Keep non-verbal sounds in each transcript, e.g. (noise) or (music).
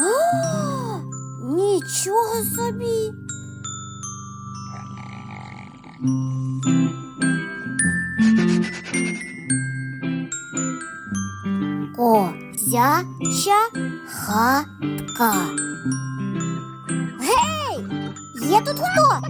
О, нічого собі. Козяча хатка. Гей! Є тут хто?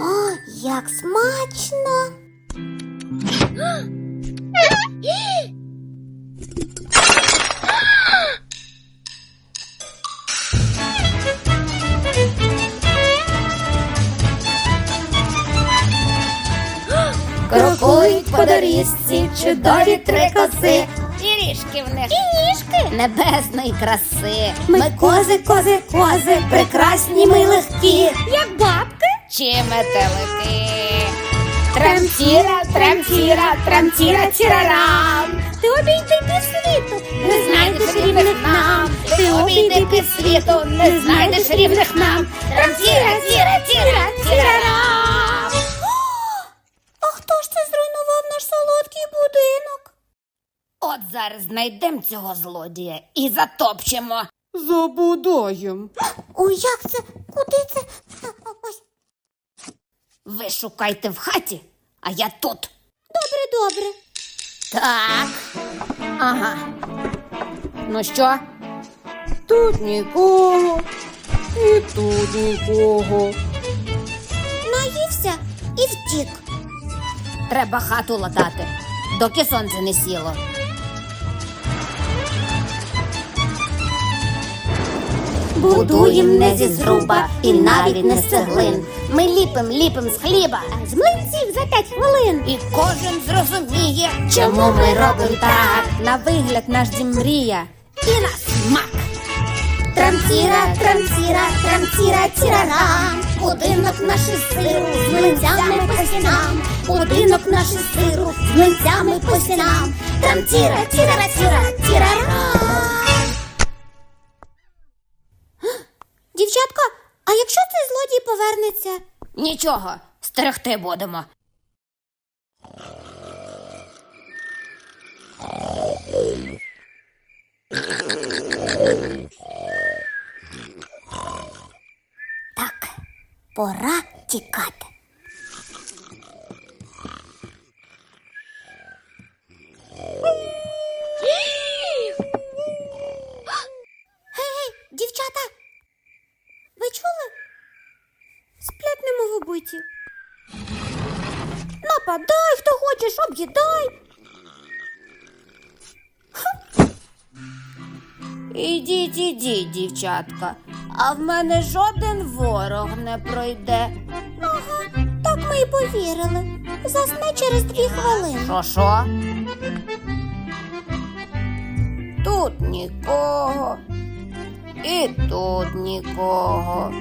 О, як смачно! Крокують по доріжці чудові три коси. І ріжки в них. І ніжки. Небесної краси. Ми кози, кози, кози, прекрасні ми легкі. Як бабки чи метелики. Тремтіра, тремтіра, тремтіра, тірарам. Ти обійди півсвіту, Не знайдеш рівних нам. Ти обійди під світу, не знайдеш рівних нам. Тремтіра, тіра, тіра, тірарам. А хто ж це зруйнував наш солодкий будинок? От зараз знайдемо цього злодія і затопчемо. Забудаєм. Ой, як це? Куди це? Ви шукайте в хаті, а я тут. добре, добре. Так. Ага. Ну що? Тут нікого. І тут нікого. Наївся і втік. Треба хату латати, доки сонце не сіло. Будуєм не зі зруба і навіть не з цеглин. Ми ліпим, ліпим з хліба. З млинців за п'ять хвилин. І кожен зрозуміє, чому ми робимо так. На вигляд наш дім мрія. І на смак. Трамтіра, трамтіра, трамтіра, тірарам. Будинок наш із сиру з млинцями по стінам. Будинок наш із сиру з млинцями по стінам. Трамтіра, тірара, тіра, тірарам. Злодій? Нічого, стерегти будемо. Так, пора тікати. Нападай, хто хочеш, об'їдай. Ідіть, ідіть, дівчатка, а в мене жоден ворог не пройде. Ага, так ми й повірили. Засне через дві хвилини. Що що? Тут нікого. І тут нікого.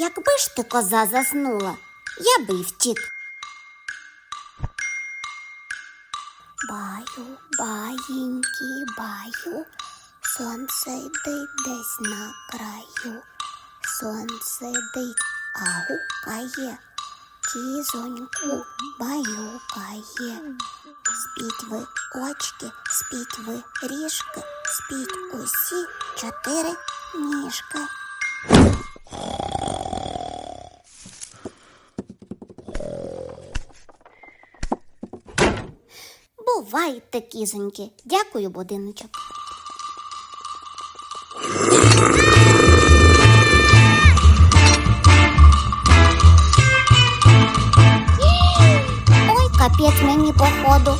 Якби ж ти коза заснула, я би й втік. Баю, баїнькі, баю, сонце йдить десь на краю, сонце йдить, а гукає, кізоньку баюкає. Спіть ви очки, спіть ви ріжки, спіть усі чотири ніжки. Бувайте, кізоньки. Дякую, будиночок. Ой, капець мені походу.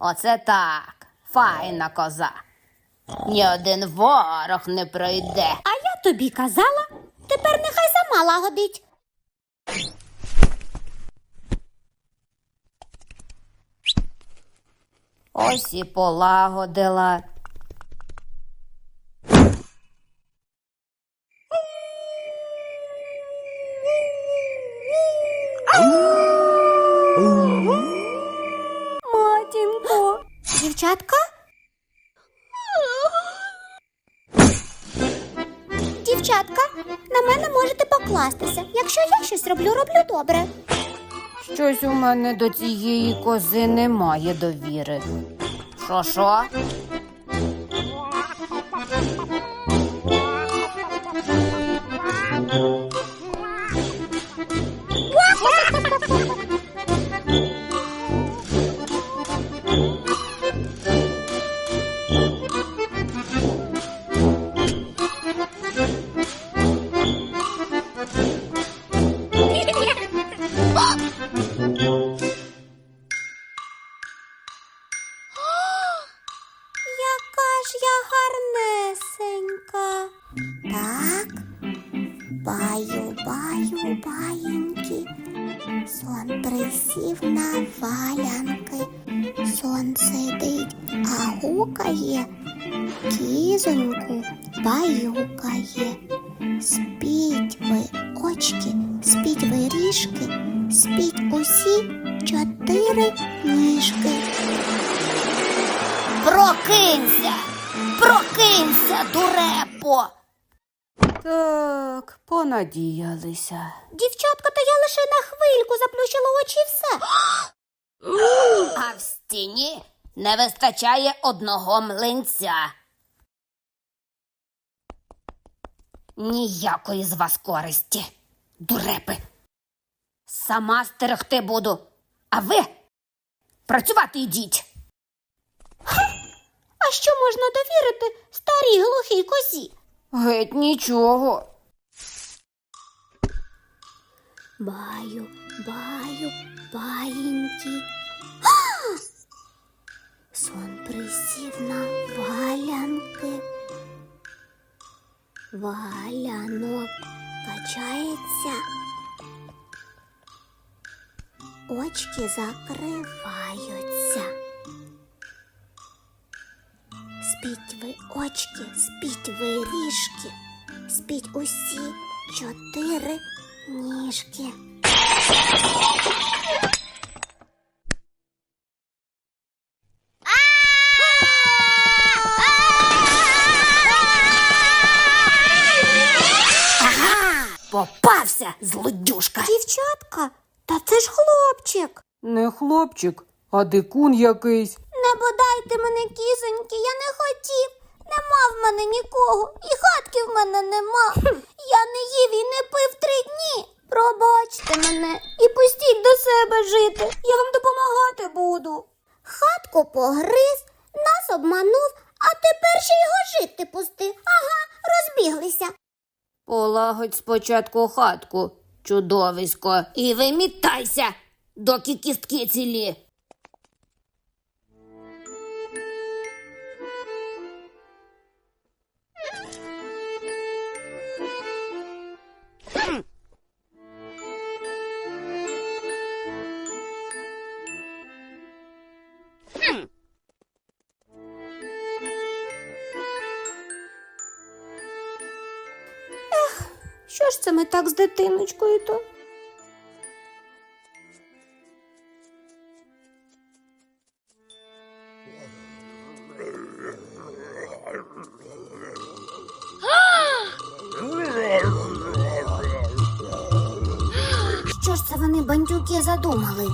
Оце так. Файна коза. Ні один ворог не пройде. А я тобі казала, тепер нехай сама лагодить. Ось і полагодила. Дівчатка, на мене можете покластися. Якщо я щось роблю, роблю добре. Щось у мене до цієї кози немає довіри. Що що? (laughs) ж я гарнесенька. Так. Баю, баю, баєньки. Сон присів на валянки. Сон сидить, а гукає. Кізоньку баюкає. Спіть ви очки, спіть ви ріжки, спіть Так. Дівчатка, то я лише на хвильку заплющила очі і все. А в стіні не вистачає одного млинця. Ніякої з вас користі, дурепи. Сама стерегти буду, а ви працювати йдіть. А що можна довірити старій глухій козі? Геть нічого. Баю, баю, баїньки. Сон присів на валянки. Валянок качається. Очки закриваються. Спіть ви очки, спіть ви ріжки, спіть усі чотири ніжки. Попався, злодюшка. Дівчатка, та це ж хлопчик. Не хлопчик, а дикун якийсь. Не бодайте мене, кізоньки, я не хотів. Нема в мене нікого, і хатки в мене нема. Я не їв і не пив. Пробачте мене і пустіть до себе жити. Я вам допомагати буду. Хатку погриз, нас обманув, а тепер ще його жити пусти. Ага, розбіглися. Полагодь спочатку хатку, чудовисько, і вимітайся, доки кістки цілі. Ж це ми так з дитиночкою то? Що ж це вони бандюки задумали?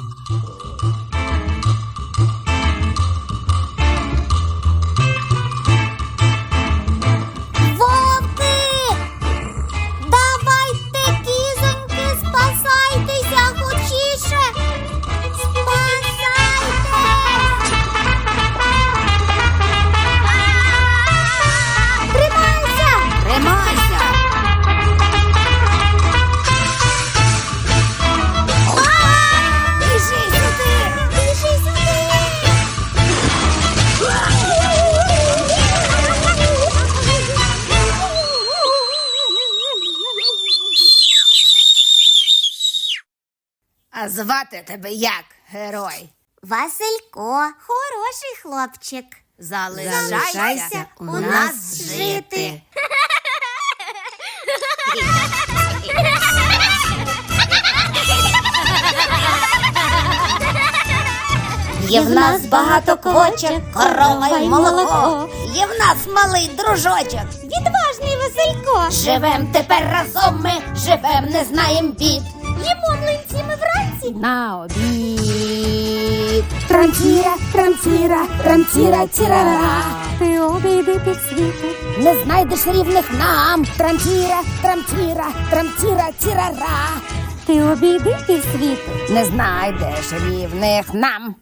А звати тебе як, герой? Василько, хороший хлопчик. Залишайся у нас жити. Є в нас багато квочок, корова й молоко. Є в нас малий дружочок. Відважний Василько. Живем тепер разом ми, живем, не знаєм бід. Вранці. На обід. Трамтіра, трамтіра, трамтіра, тірара. Ти обійди під світу. Не знайдеш рівних нам. Трамтіра, трамтіра, трамтіра, тірара. Ти обійди під світу. Не знайдеш рівних нам.